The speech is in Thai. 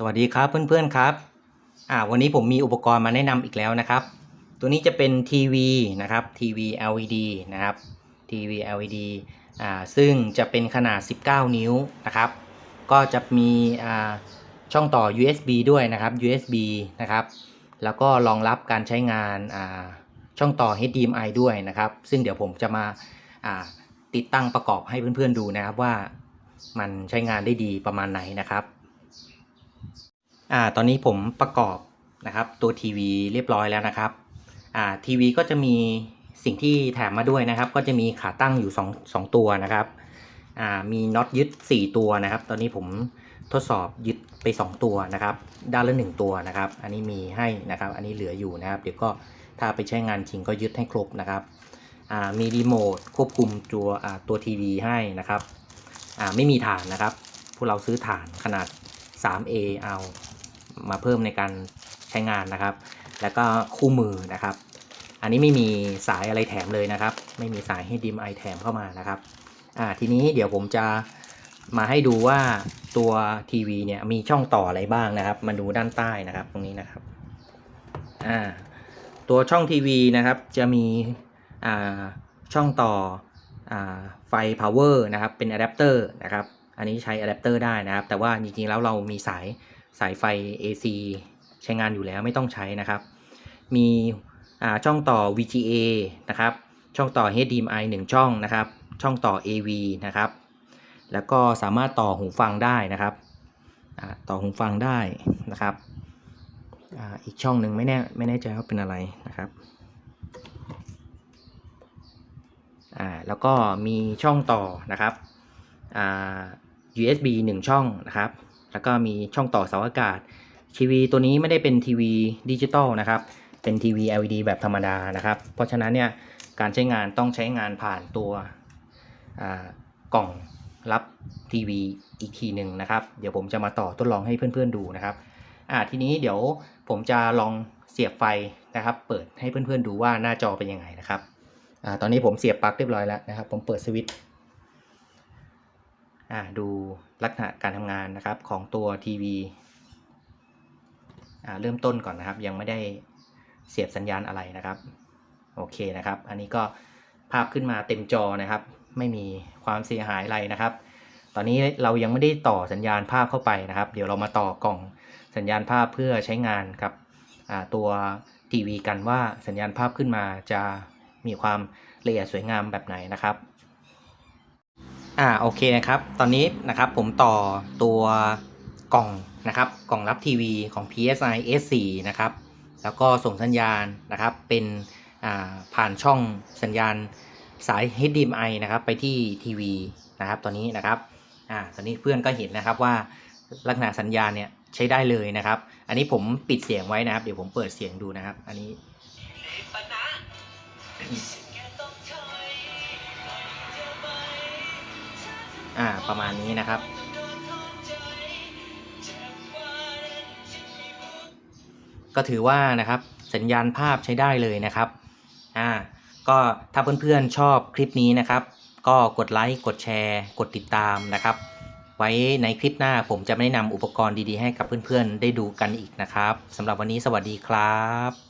สวัสดีครับเพื่อนๆครับอ่าวันนี้ผมมีอุปกรณ์มาแนะนำอีกแล้วนะครับ ตัวนี้จะเป็นทีวีนะครับทีวี LED นะครับทีวี LED อ่าซึ่งจะเป็นขนาด 19 นิ้วนะครับ ก็จะมีอ่าช่องต่อ USB ด้วยนะครับ USB นะครับ แล้วก็รองรับการใช้งานอ่าช่องต่อ HDMI ด้วยนะครับ ซึ่งเดี๋ยวผมจะมาอ่าติดตั้งประกอบให้เพื่อนๆดูนะครับว่ามันใช้งานได้ดีประมาณไหนนะครับ อ่าตอนนี้ผมประกอบนะครับตัวทีวีเรียบร้อยแล้วนะครับอ่าทีวีก็จะมีสิ่งที่แถมมาด้วยนะครับ ก็จะมีขาตั้งอยู่2 2ตัวนะครับอ่ามีน็อตยึด 4 ตัวนะครับ ตอนนี้ผมทดสอบยึดไป 2 ตัวนะครับ ด้านละ 1 ตัวนะครับ อันนี้มีให้นะครับ อันนี้เหลืออยู่นะครับ เดี๋ยวก็ถ้าไปใช้งานจริงก็ยึดให้ครบนะครับอ่ามีรีโมทควบคุมตัวอ่าตัวทีวีให้นะครับอ่าไม่มีฐานนะครับ พวกเราซื้อฐานขนาด 3A เอา มาเพิ่มในการใช้งานนะครับ แล้วก็คู่มือนะครับ อันนี้ไม่มีสายอะไรแถมเลยนะครับ ไม่มีสายให้ดิมไอแถมเข้ามานะครับอ่าทีนี้เดี๋ยวผมจะมาให้ดูว่าตัวทีวีเนี่ยมีช่องต่ออะไรบ้างนะครับ มาดูด้านใต้นะครับตรงนี้นะครับอ่าตัวช่องทีวีนะครับจะมีอ่าช่องต่ออ่าไฟ power นะครับเป็นอะแดปเตอร์นะครับอันนี้ใช้อะแดปเตอร์ได้นะครับ แต่ว่าจริงๆแล้วเรามีสาย สายไฟ AC ใช้งานอยู่แล้วไม่ต้องใช้นะครับ มีช่องต่อ VGA นะครับ ช่องต่อ HDMI 1 ช่องนะครับ ช่องต่อ AV นะครับ แล้วก็สามารถต่อหูฟังได้นะครับ ต่อหูฟังได้นะครับออีกช่องหนึ่งไม่แน่ไม่แน่ใจว่าเป็นอะไรนะครับแล้วก็มีช่องต่อนะครับ USB 1 ช่องนะครับ แล้วก็มีช่องต่อเสาอากาศ ทีวีตัวนี้ไม่ได้เป็นทีวีดิจิตอลนะครับ เป็นทีวี LED แบบธรรมดานะครับ เพราะฉะนั้นเนี่ยการใช้งานต้องใช้งานผ่านตัวกล่องรับทีวีอีกทีหนึ่งนะครับ เดี๋ยวผมจะมาต่อทดลองให้เพื่อนๆดูนะครับอ่าทีนี้เดี๋ยวผมจะลองเสียบไฟนะครับ เปิดให้เพื่อนๆดูว่าหน้าจอเป็นยังไงนะครับอ่าตอนนี้ผมเสียบปลั๊กเรียบร้อยแล้วนะครับ ผมเปิดสวิตช์ ดูลักษณะการทำงานนะครับของตัวทีวีเริ่มต้นก่อนนะครับ ยังไม่ได้เสียบสัญญาณอะไรนะครับ โอเคนะครับ อันนี้ก็ภาพขึ้นมาเต็มจอนะครับ ไม่มีความเสียหายอะไรนะครับ ตอนนี้เรายังไม่ได้ต่อสัญญาณภาพเข้าไปนะครับ เดี๋ยวเรามาต่อกล่องสัญญาณภาพเพื่อใช้งานกับตัวทีวีกันว่าสัญญาณภาพขึ้นมาจะมีความละเอียดสวยงามแบบไหนนะครับ อ่าโอเคนะครับ ตอนนี้นะครับผมต่อตัวกล่องนะครับกล่องรับทีวีของ PSI S4 นะครับแล้วก็ส่งสัญญาณนะครับเป็นผ่านช่องสัญญาณสาย HDMI นะครับไปที่ทีวีนะครับตอนนี้นะครับอ่าตอนนี้เพื่อนก็เห็นนะครับว่าลักษณะสัญญาณเนี่ยใช้ได้เลยนะครับ อันนี้ผมปิดเสียงไว้นะครับ เดี๋ยวผมเปิดเสียงดูนะครับ อันนี้ ประมาณนี้นะครับ ก็ถือว่านะครับสัญญาณภาพใช้ได้เลยนะครับอ่าก็ถ้าเพื่อนๆชอบคลิปนี้นะครับ ก็กดไลค์กดแชร์ กดติดตามนะครับ ไว้ในคลิปหน้าผมจะไม่นำอุปกรณ์ดีๆให้กับเพื่อนๆได้ดูกันอีกนะครับสำหรับวันนี้สวัสดีครับ